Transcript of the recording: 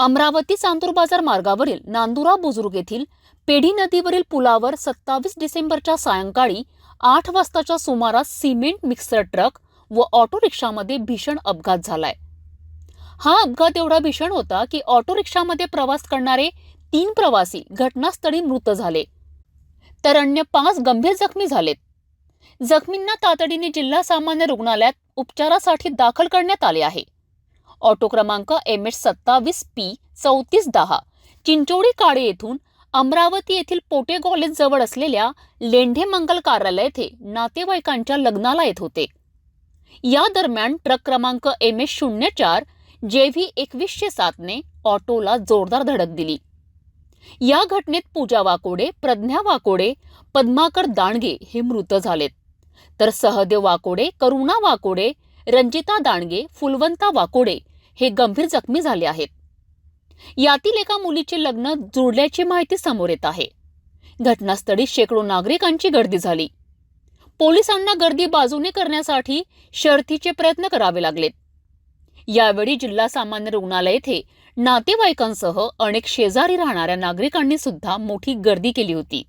अमरावती चांदूर बाजार मार्गावरील नांदुरा बुजुर्ग येथील पेढी नदीवरील पुलावर सत्तावीस डिसेंबरच्या सायंकाळी आठ वाजताच्या सुमारास सिमेंट मिक्सर ट्रक व ऑटो रिक्षामध्ये भीषण अपघात झालाय. हा अपघात एवढा भीषण होता की ऑटो रिक्षामध्ये प्रवास करणारे तीन प्रवासी घटनास्थळी मृत झाले. तर अन्य पाच गंभीर जखमी झालेत. जखमींना तातडीने जिल्हा सामान्य रुग्णालयात उपचारासाठी दाखल करण्यात आले आहे. ऑटो क्रमांक एम एच सत्तावीस पी चौतीस दहा. चिंचोडी काळे येथून अमरावती येथील पोटे कॉलेज जवळ असलेल्या लेंढे मंगल कार्यालय येथे नातेवाईकांच्या लग्नाला येत होते. या दरम्यान ट्रक क्रमांक एम एस शून्य चार जे व्ही एकवीसशे सातने ऑटोला जोरदार धडक दिली. या घटनेत पूजा वाकोडे प्रज्ञा वाकोडे पद्माकर दांडगे हे मृत झालेत. तर सहदेव वाकोडे करुणा वाकोडे रंजिता दांडगे फुलवंता वाकोडे हे गंभीर जखमी झाले आहेत. यातील एका मुलीचे लग्न जुळल्याची माहिती समोर येत आहे. घटनास्थळी शेकडो नागरिकांची गर्दी झाली. पोलिसांना गर्दी बाजूने करण्यासाठी शर्थीचे प्रयत्न करावे लागलेत. यावेळी जिल्हा सामान्य रुग्णालय येथे नातेवाईकांसह अनेक शेजारी राहणाऱ्या नागरिकांनी सुद्धा मोठी गर्दी केली होती.